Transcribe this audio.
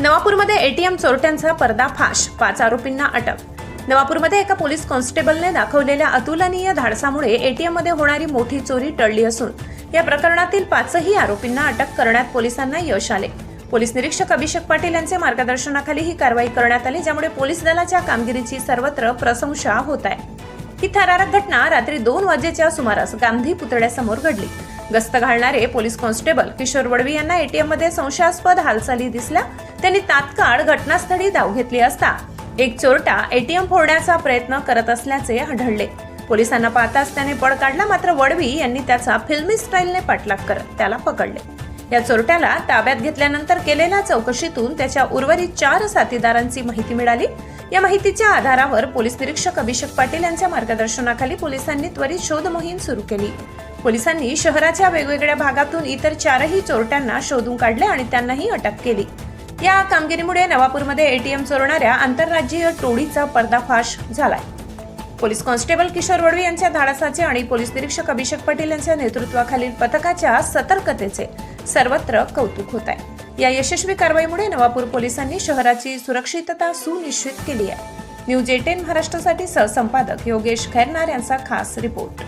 नवापूरमध्ये ATM चोरट्यांचा पर्दाफाश पाच आरोपींना अटक. नवापूरमध्ये एका पोलीस कॉन्स्टेबलने दाखवलेल्या अतुलनीय धाडसामुळे एटीएममध्ये होणारी मोठी चोरी टळली असून या प्रकरणातील पाचही आरोपींना अटक करण्यात पोलिसांना यश आले. पोलीस निरीक्षक अभिषेक पाटील यांचे मार्गदर्शनाखाली ही कारवाई करण्यात आली ज्यामुळे पोलीस दलाच्या कामगिरीची सर्वत्र प्रशंसा होत आहे. ही थरारक घटना रात्री दोन वाजेच्या सुमारास गांधी पुतळ्यासमोर घडली. गस्त घालणारे पोलीस कॉन्स्टेबल किशोर वडवी यांना एटीएममध्ये संशयास्पद हालचाली दिसल्या. त्यांनी तात्काळ घटनास्थळी धाव घेतली असता एक चोरटा एटीएम फोडण्याचा प्रयत्न करत असल्याचे आढळले. पोलिसांना पाहताच त्याने पळ काढला मात्र वडवी यांनी त्याचा फिल्मी स्टाईलने पाठलाग करत त्याला पकडले. या चोरट्याला ताब्यात घेतल्यानंतर केलेल्या चौकशीतून त्याच्या उर्वरित चार साथीदारांची माहिती मिळाली. या माहितीच्या आधारावर पोलीस निरीक्षक अभिषेक पाटील यांच्या मार्गदर्शनाखाली पोलिसांनी त्वरित शोध मोहीम सुरू केली. पोलिसांनी शहराच्या वेगवेगळ्या भागातून इतर चारही चोरट्यांना शोधून काढले आणि त्यांनाही अटक केली. या कामगिरीमुळे नवापूरमध्ये एटीएम चोरणाऱ्या आंतरराज्यीय टोळीचा पर्दाफाश झालाय. पोलीस कॉन्स्टेबल किशोर वडवी यांच्या धाडसाचे आणि पोलीस निरीक्षक अभिषेक पाटील यांच्या नेतृत्वाखालील पथकाच्या सतर्कतेचे सर्वत्र कौतुक होत आहे. या यशस्वी कारवाईमुळे नवापूर पोलिसांनी शहराची सुरक्षितता सुनिश्चित केली आहे. न्यूज एटेन महाराष्ट्रासाठी सहसंपादक योगेश खैरनार यांचा खास रिपोर्ट.